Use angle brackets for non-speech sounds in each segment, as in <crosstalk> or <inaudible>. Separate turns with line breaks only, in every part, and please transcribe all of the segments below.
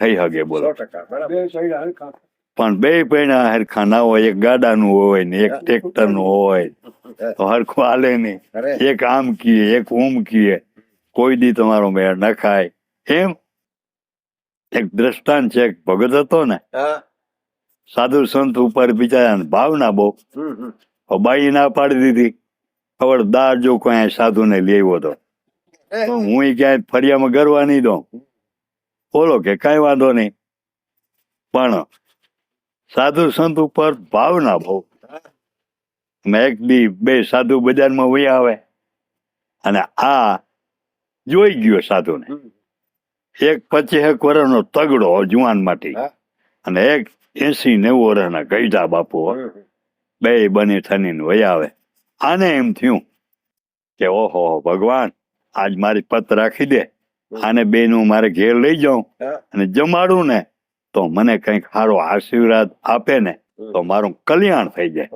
થઈ શકે બોલો. પણ બે પૈણા હરખા ના હોય એક ગાડાનું હોય ને એક ટ્રેક્ટરનું હોય તો હરખું હાલે નહીં એક આમ કીએ એક ઉમ કીએ કોઈ દી તમારો મેળ ન ખાય. એમ એક દ્રષ્ટાંત છે એક ભગત હતો ને સાધુ સંત ઉપર બિચારા ભાવના બહુ. બાઈ ના પાડી દીધી. ખબરદાર જો કોઈ સાધુ ને લેવો તો. હું ઈ ક્યાંય ફરિયામાં ગરવા નહીં દઉં. બોલો કે કાંઈ વાંધો નહીં. પણ સાધુ સંત ઉપર ભાવના ભાવ મેં એક બી બે સાધુ બજારમાં વહી આવે અને આ જોઈ ગયો સાધુને. એક પચીસેક વર્ષનો તગડો જુવાન
માટે.
અને એક એસી નેવું વર્ષના ગઈઢા બાપુ. બે બની થઈને વહી આવે. આને એમ થયું કે ઓહો ભગવાન આજ મારી પત રાખી દે. આને બેનું મારે ઘેર લઈ જાઉં અને જમાડું ને તો મને કંઈક સારો આશીર્વાદ આપે ને તો મારું કલ્યાણ થઈ જાય.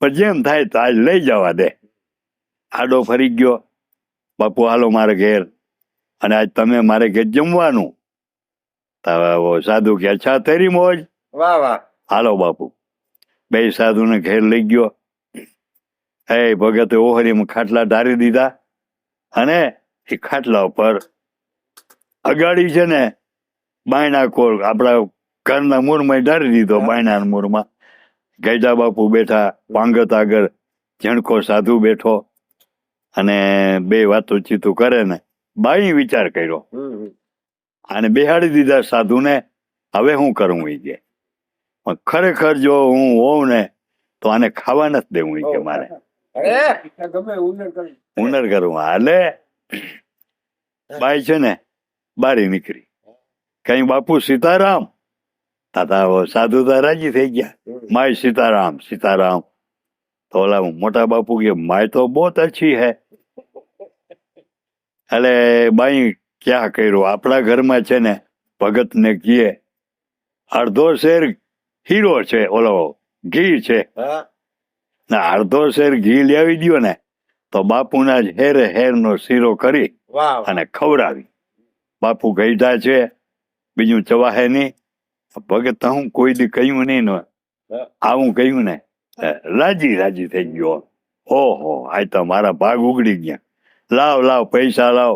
પણ જેમ થાય તો આજ લઈ જવા દે. આડો ફરી ગયો. બાપુ હાલો મારે ઘેર. અને આજ તમે મારે ઘેર જમવાનું. સાધુ કે અચ્છા તેરી મોજ.
વાહ વાહ.
હાલો બાપુ. બે સાધુને ઘેર લઈ ગયો. હે ભગતે ઓહરીમાં ખાટલા ધારી દીધા. અને એ ખાટલા ઉપર અગાડી છે ને બાયણા કોર આપણા ઘરના મૂળમાં ધારી દીધો બાયણા મૂળમાં. ગૈડા બાપુ બેઠા પાંગત આગળ જણકો સાધુ બેઠો અને બે વાતો ચીતું કરે ને બાઈ વિચાર કર્યો. અને બેહાડી દીધા સાધુને હવે હું કરું ઈ કે? પણ ખરેખર જો હું હોઉં ને તો આને ખાવા નથી દેવું ઈ કે મારે. હુનર કરું. હાલે બાઈ છે ને બારી નીકળી. કઈ બાપુ સીતારામ? તાતા સાધુ તો રાજી થઈ ગયા. માય સીતારામ સીતારામ. તો ઓલા મોટા બાપુ કે માય તો બહુ અચ્છી હે. એટલે બાઈ ક્યાં કર્યું? આપણા ઘરમાં છે ને ભગત ને કીએ અડધો શેર હીરો છે. ઓલો ઘી છે. ને અડધો શેર ઘી લેવી દો ને. તો બાપુના જ હેરે હેરનો શીરો કરી. અને ખવડાવી. બાપુ ગઈઢા છે બીજું ચવાહે નહીં. ભગત હું કોઈ દી કહ્યું નહીં આવું કહ્યું ને રાજી રાજી થઈ ગયો. ઓહો આ તો મારા ભાગ ઉગડી ગયા. લાવ લાવ પૈસા લાવ.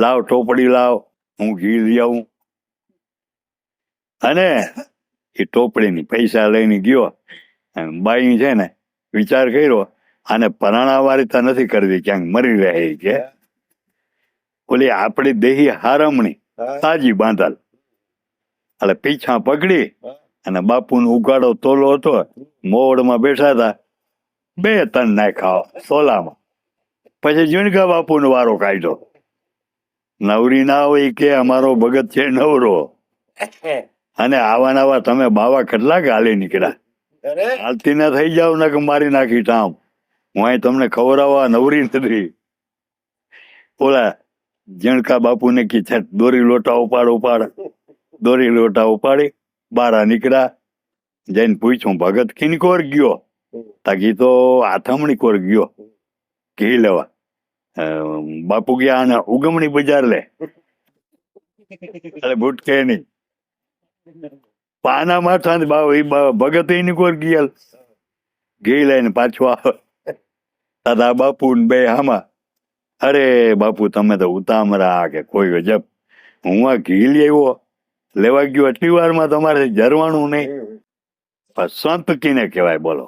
લાવ ટોપડી લાવ. હું ઘી લઈ આવું. અને એ ટોપડીની પૈસા લઈને ગયો. બાઈ છે ને વિચાર કર્યો આને પરાણા વારિતા નથી કરવી ક્યાંક મરી રહે છે. ઓલી આપણી દેહી હારમણી. તાજી બાંધલ. એટલે પીછા પકડી અને બાપુનો ઉગાડો તોલો હતો મોવડમાં બેઠા હતા. બે તન નાખ્યા સોલામાં. પછી જીણકા બાપુનો વારો કાઢ્યો. નવરી ના હોય કે અમારો ભગત છે નવરો. અને આવા નવા તમે બાવા કેટલા હાલી નીકળ્યા? હાલતી ના થઈ જાવ ને કે મારી નાખી ટામ. હું અહીં તમને ખવડાવવા નવરી નથી. ઓલા જણકા બાપુને કી છે, દોરી લોટા ઉપાડ ઉપાડ. દોરી લોટા ઉપાડી બારા નીકળ્યા. જઈને પૂછ્યું, ભગત કિન કોર ગયો? તાકી તો આથમણી કોર ગયો. ઘી લેવા. બાપુ ગયા અને ઉગમણી બજાર લે. એટલે ભૂટકે નહીં. પાના માથા બાવ ભગત એની કોર ગયેલ. ઘી લઈને પાછો આવે. દાદા બાપુ ને બે હામાં. અરે બાપુ તમે તો ઉતામરા કે કોઈ ગજબ. હું આ ઘી લેવો લેવા ગયો એટલી વારમાં તમારે જરવાનું નહીં. સંત કીને કહેવાય બોલો.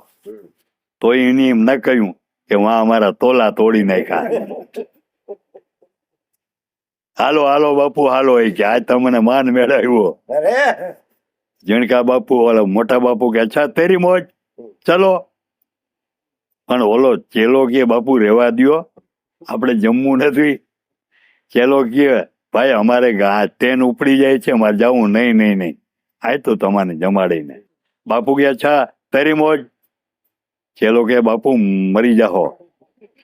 તો એની એમ ન કહ્યું કે વાં અમારા તોલા તોડી નાખ્યા. હાલો હાલો બાપુ હાલો એ કે આજ તમને માન મેળવ્યો. જીણકા બાપુ ઓલો મોટા બાપુ કે અચ્છા તેરી મોજ. ચલો. પણ ઓલો ચેલો કે બાપુ રેવા દો આપણે જમવું નથી. ચેલો કે, ભાઈ, અમારે ટ્રેન ઉપડી જાય છે અમારે જવું. નહીં નહીં નહીં. આય તો તમારે જમાડીને. બાપુ કે, અચ્છા, તરી મોજ. ચેલો કે, બાપુ, મરી જાહો.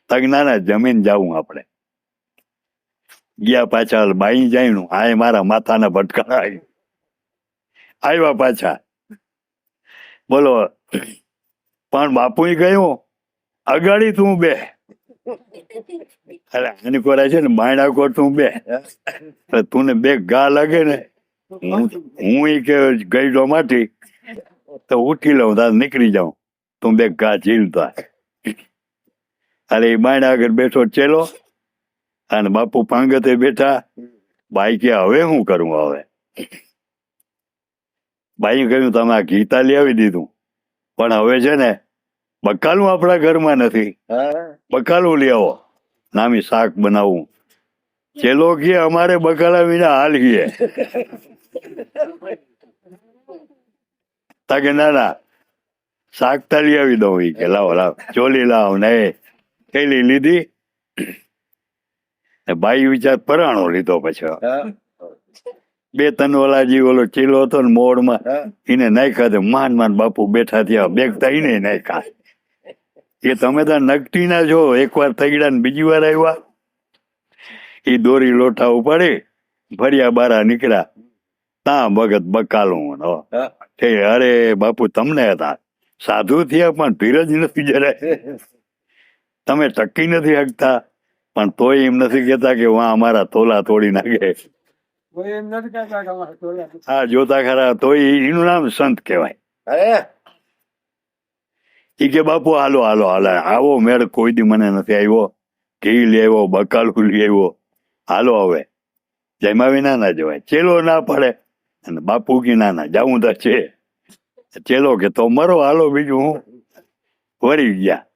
તક ના જમીન જવું આપણે. ગયા પાછા બાઈ જાયનું આય મારા માથાના ભટકા આવ્યા પાછા. બોલો, પણ બાપુ ગયું અગાડી તું બે. અરે આની કોરા છે ને બાયણા કો તું બે. તું તું બે ઘા લાગે ને, હું એ કે ગઈડો માંથી તો ઉઠી લઉં, તાર નીકળી જાઉં. તું બે ઘા ઝીલતા અરે એ બાણ આગળ બેઠો ચેલો, અને બાપુ પાંગતે બેઠા, બાઈ કે હવે શું કરું હવે? બાઈ કહ્યું, તમે આ ગીતા લઈ દીધું. પણ હવે છે ને બકાલું આપણા ઘરમાં નથી. બકાલું લઈ આવો. નામી શાક બનાવું. ચેલો કે અમારે બકાલા વિના હાલ ગયે તાકે ના ના. શાક તાલી આવી દઉં. કે લાવો લાવ. ચોલી લાવ. ને થેલી લીધી? ને ભાઈ વિચાર પરાણો લીધો પછી. બે ત્રણ ઓલા જે ઓલો ચીલો હતો ને મોડમાં એને નાખ્યા તો માન માન બાપુ બેઠા થયા. બેગતા એને નાખ્યા. એ તમે તો નગટીના છો એકવાર તગડ્યા ને બીજી વાર આવ્યા. એ દોરી લોઠા ઉપાડી ફર્યા બારા નીકળ્યા. તા ભગત બકાલું અરે બાપુ તમને હતા. સાધુ થયા પણ ધીરજ નથી જરાય. તમે ટકી નથી હકતા. પણ તોય એમ નથી કેતા કે વા અમારા તોલા તોડી નાખે.
કોઈ એમ નથી કહેતા કે અમારે ટોળા
હા જોતા ખરા તોય એનું નામ સંત કહેવાય. ઈ કે, બાપુ, હાલો હાલો હાલો, આવો, મેળ કોઈ દી મને નથી આવ્યો ઘી આવ્યો, બકાલું આવ્યો. હાલો હવે. જમાવી વિના ના જવાય ચેલો ના પડે. અને બાપુ કે ના ના જવું તો છે. ચેલો કે, તો મરો, હાલો, બીજું હું. વળી ગયા.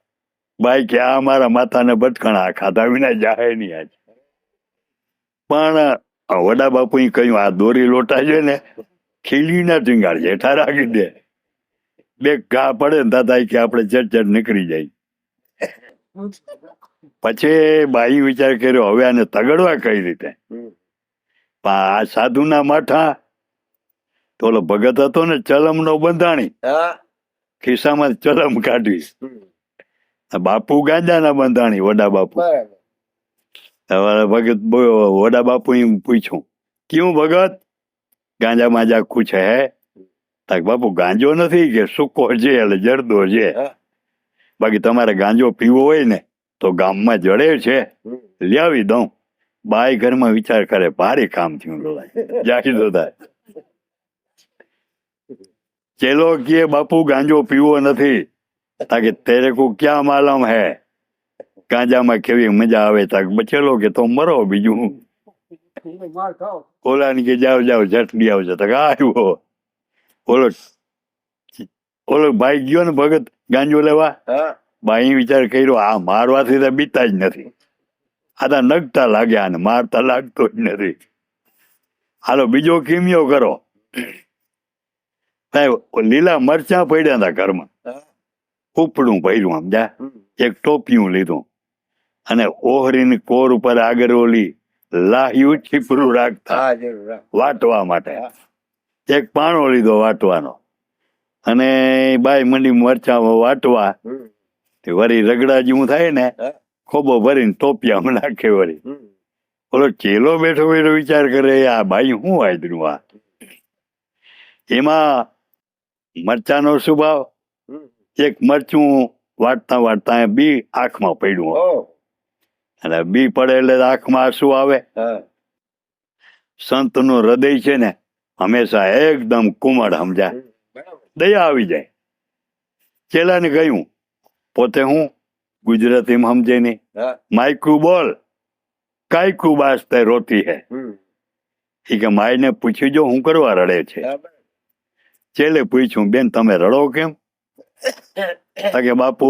ભાઈ કે, આ મારા માથાને બટકણા ખાધા વિના જાય નહીં આજ. પણ વડા બાપુ કહ્યું, આ દોરી લોટા છે ને ખીલી ના ટીંગાડ જેઠા રાખી દે. બે ઘા પડે ને દાદા કે આપણે ચટ નીકળી જાય. પછી બાઈ વિચાર કર્યો હવે આને તગડવા કઈ રીતે? પણ આ સાધુના માઠા તો ઓલો ભગત હતો ને ચલમનો બંધાણી ખિસ્સામાં ચલમ કાઢી
બાપુ
ગાંજા બાપુ ગાંજાના બંધાણી વડા બાપુ. ભગત વડા બાપુ પૂછ્યું ક્યું ભગત? ગાંજા માજા કુછ હે? તાક બાપુ ગાંજો નથી કે સૂકો છે એટલે જરદો છે બાકી તમારે ગાંજો પીવો હોય ને તો ગામમાં જડે છે. લ્યાવી દઉં. બાઈ ઘરમાં વિચાર કરે ભારે કામ થયું જાખી દો થાય. ચેલો કે બાપુ ગાંજો પીવો નથી. તાકે તેરે કો ક્યાં માલમ હે? ગાંજામાં કેવી મજા આવે. તાક બચેલો કે તો મરો બીજું. ઓલાની કે જાવ જાવ ચટણી આવજો. તક આવ્યો ઓલો ઓલો ભાઈ ગયો ને ભગત ગાંજો લેવા? ભાઈ વિચાર કર્યો આ મારવાથી તો બીતા જ નથી. આ તો નગતા લાગ્યા ને મારતા લાગતો જ નથી. હાલો બીજો કિમિયો કરો. સાહેબ લીલા મરચા પડ્યા હતા ઘરમાં. ઉપડું ભર્યું આમ જા. એક ટોપિયું લીધું. અને ઓહરીની કોર ઉપર આગળ ઓલી લાહ્યું છીપરું રાખતા. વાટવા માટે. એક પાણો લીધો વાટવાનો. અને બાય મંડી મરચા વાટવા. તે વળી રગડા જેવું થાય ને ખોબો ભરીને ટોપિયામાં નાખે વળી ઓલો ચેલો બેઠો બેઠો વિચાર કરે આ ભાઈ શું વાંદરું આ? એમાં મરચાનો સ્વભાવ. એક મરચું વાટતા વાટતા બી આંખમાં પડ્યું અને બી પડે એટલે આંખમાં આંસુ આવે.
હા.
સંતનું હૃદય છે ને હંમેશા એકદમ કુમળ
સમજાય.
દયા આવી જાય. ચેલાને કહ્યું પોતે હું ગુજરાતીમાં સમજે નહીં. માયકું બોલ. કાયકુ બાસ્તે રોતી હે. એ કે માયને પૂછ્યું જો હું કરવા રડે છે? ચેલે પૂછ્યું બેન તમે રડો કેમ? કે બાપુ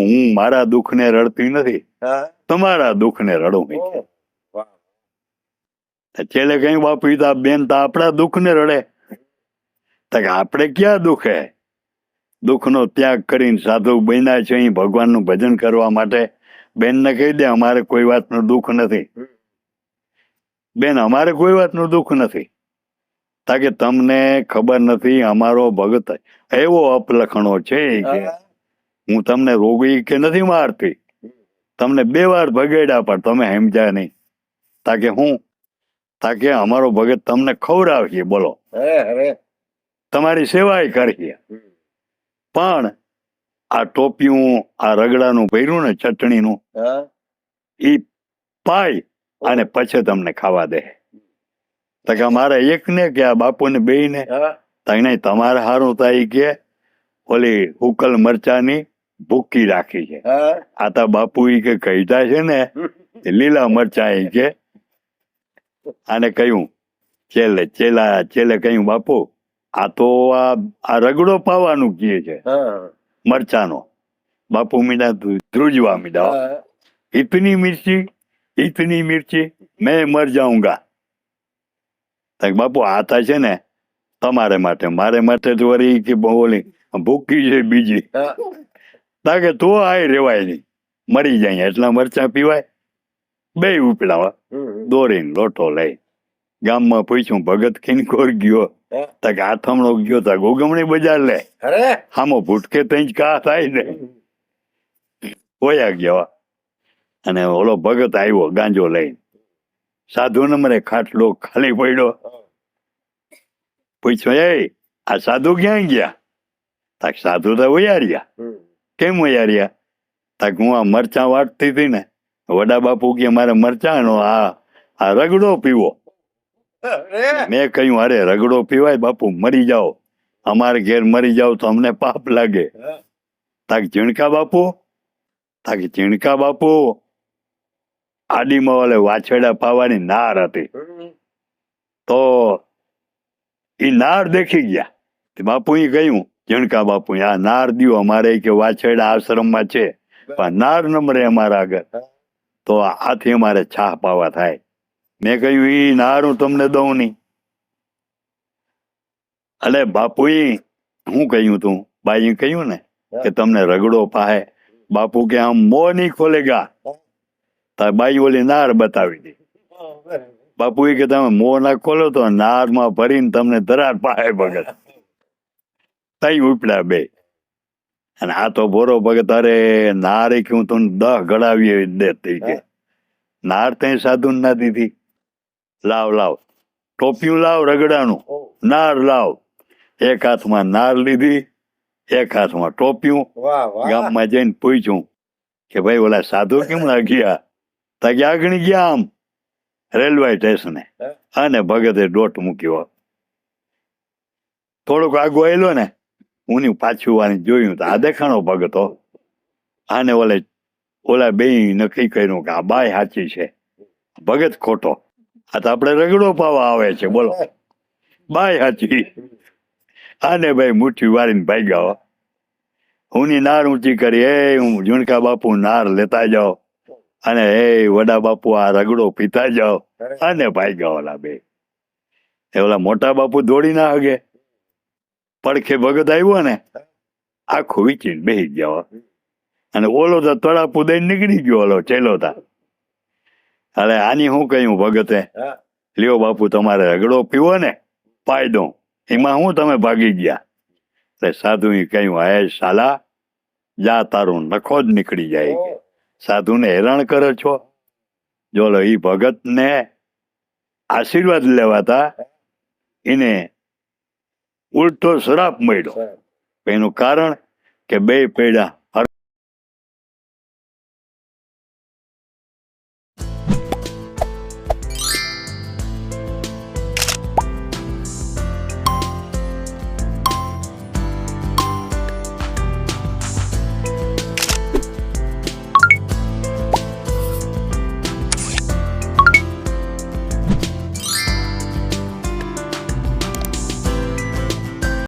હું મારા દુઃખને રડતી નથી. તમારા દુઃખને રડું છું.
ઓહ. વાહ.
તો કઈ બાપુ બેન તો આપણા દુઃખને રડે. તા આપણે ક્યાં દુઃખ? હે દુઃખનો ત્યાગ કરીને સાધુ બન્યા છે અહીં ભગવાનનું ભજન કરવા માટે. બેનને કહી દે, અમારે કોઈ વાતનું દુઃખ નથી. બેન, અમારે કોઈ વાતનું દુઃખ નથી. તાકે તમને ખબર નથી, અમારો ભગત એવો અપલખણો છે
હા.
તમને રોગી કે નથી મારતી. તમને બે વાર ભગેડા પણ તમે સમજ્યા નહીં. તાકે હું તાકે અમારો ભગત તમને ખવડાવીએ બોલો. તમારી સેવાય કરીએ પણ આ ટોપિયું આ રગડાનું ભર્યું ને ચટણીનું ઈ પાય અને પછી તમને ખાવા દે. તો કે મારે એક ને કે આ બાપુને બે ને
હા
તમારે હારું થાય કે ઓલી ઉકલ મરચાની ભૂકી રાખી છે. આ તો બાપુ ઈ કે કહીતા છે ને <laughs> લીલા મરચા કે આને કહ્યું ચેલે ચેલા ચેલે કહ્યું બાપુ આ તો આ રગડો પાવાનું કહે છે મરચાનો. બાપુ મીડા ધ્રુજવા મીડા. ઇતની મિર્ચી ઇતની મિર્ચી મેં મર જાઉંગા બાપુ આ થાય છે ને તમારે માટે મારે માટે તો વળી કે બોલી ભૂકી છે બીજી. તા તો આ રેવાય નહીં. મરી જાય એટલા મરચા પીવાય બે ઉપડાવા. દોરીને લોટો લઈ ગામમાં પૂછ્યું ભગત કિનકોર ગયો?
હા.
તક આથમણો ગયો તક ઉગમણી બજાર લે.
અરે.
હામો ભૂટકે તઈ કા થાય ને? હોયા ગયા. અને ઓલો ભગત આવ્યો ગાંજો લઈને. સાધુ નંબરે ખાટલો ખાલી પડ્યો. પૂછ્યો એ આ સાધુ ક્યાં ગયા? તાક સાધુ તો વયાર્યા કેમ વયાર્યા તાક હું આ મરચાં વાટતી હતી ને. વડા બાપુ કે મારે મરચાંનો આ આ રગડો પીવો. મેં કહ્યું અરે રગડો પીવાય બાપુ મરી જાઓ. અમારે ઘેર મરી જાઓ તો અમને પાપ લાગે. તાકે ઝીણકા બાપુ? તાક ઝીણકા બાપુ? આડીમાં વાલે વાછેડા પાવાની નાર હતી. તો એ નાર દેખી ગયા. બાપુ એ કહ્યું ઝીણકા બાપુ આ નાર દિયો અમારે કે વાછેડા આશ્રમમાં છે. પણ નાર નંબરે અમારા આગળ. તો આથી અમારે છાહ પાવા થાય. મેં કહ્યું એ નાર હું તમને દઉં નહીં. અલે બાપુએ હું કહ્યું તું? બાઈએ કહ્યું ને કે તમને રગડો પાહે. બાપુ કે આમ મો નહીં ખોલેગા. તાર બાઈ ઓલી નાર બતાવી દે. બાપુએ કે તમે મો ના ખોલો તો નારમાં ભરીને તમને ધરાર પાહે ભગત. તઈ ઉપડ્યા બે. અને આ તો બોરો ભગત અરે નારે કે હું તમને દહ ગળાવી એવી થઈ કે નાર તે સાધુ ના દીધી. લાવ લાવ. ટોપિયું લાવ રગડાનું. નાર લાવ. એક હાથમાં નાર લીધી એક હાથમાં ટોપિયું. ગામમાં જઈને પૂછ્યું કે ભાઈ ઓલા સાધુ કેમ લાગ્યા? તાકી આગળ ગયા આમ રેલવે સ્ટેશને. અને ભગતે ડોટ મૂક્યો. થોડોક આગો આવેલો ને હું પાછું વાળી જોયું તો આ દેખાણો ભગતો. આને ઓલે ઓલા બે નક્કી કર્યું કે આ બાય સાચી છે. ભગત ખોટો. આ તો આપણે રગડો પાવા આવે છે, બોલો. બાય હાચી. આને ભાઈ મુઠ્ઠી વારીને ભાગ્યા હો. હુંની નાર ઊંચી કરી, એ, હું ઝુણકા બાપુ નાર લેતા જાઓ. અને, એ, વડા બાપુ આ રગડો પીતા જાઓ. અને ભાગ્યા ઓલા બે. એ ઓલા મોટા બાપુ દોડી ના હગે. પડખે ભગત આવ્યો ને, આખું વીચીને બેસી ગયા અને ઓલો તો તળાપુ દઈને નીકળી ગયો ઓલો ચેલો તા. હવે આની હું કહ્યું ભગતે? લ્યો બાપુ તમારે રગડો પીવો ને પાઈ દઉં. એમાં હું તમે ભાગી ગયા? એટલે સાધુએ કહ્યું હે સાલા જા તારું નખો જ નીકળી જાય સાધુ
ને
સાધુને હેરાન કરે છો? જો એ ભગતને આશીર્વાદ લેવાતા એને ઉલટો શ્રાપ મળ્યો. એનું કારણ કે બે પેડા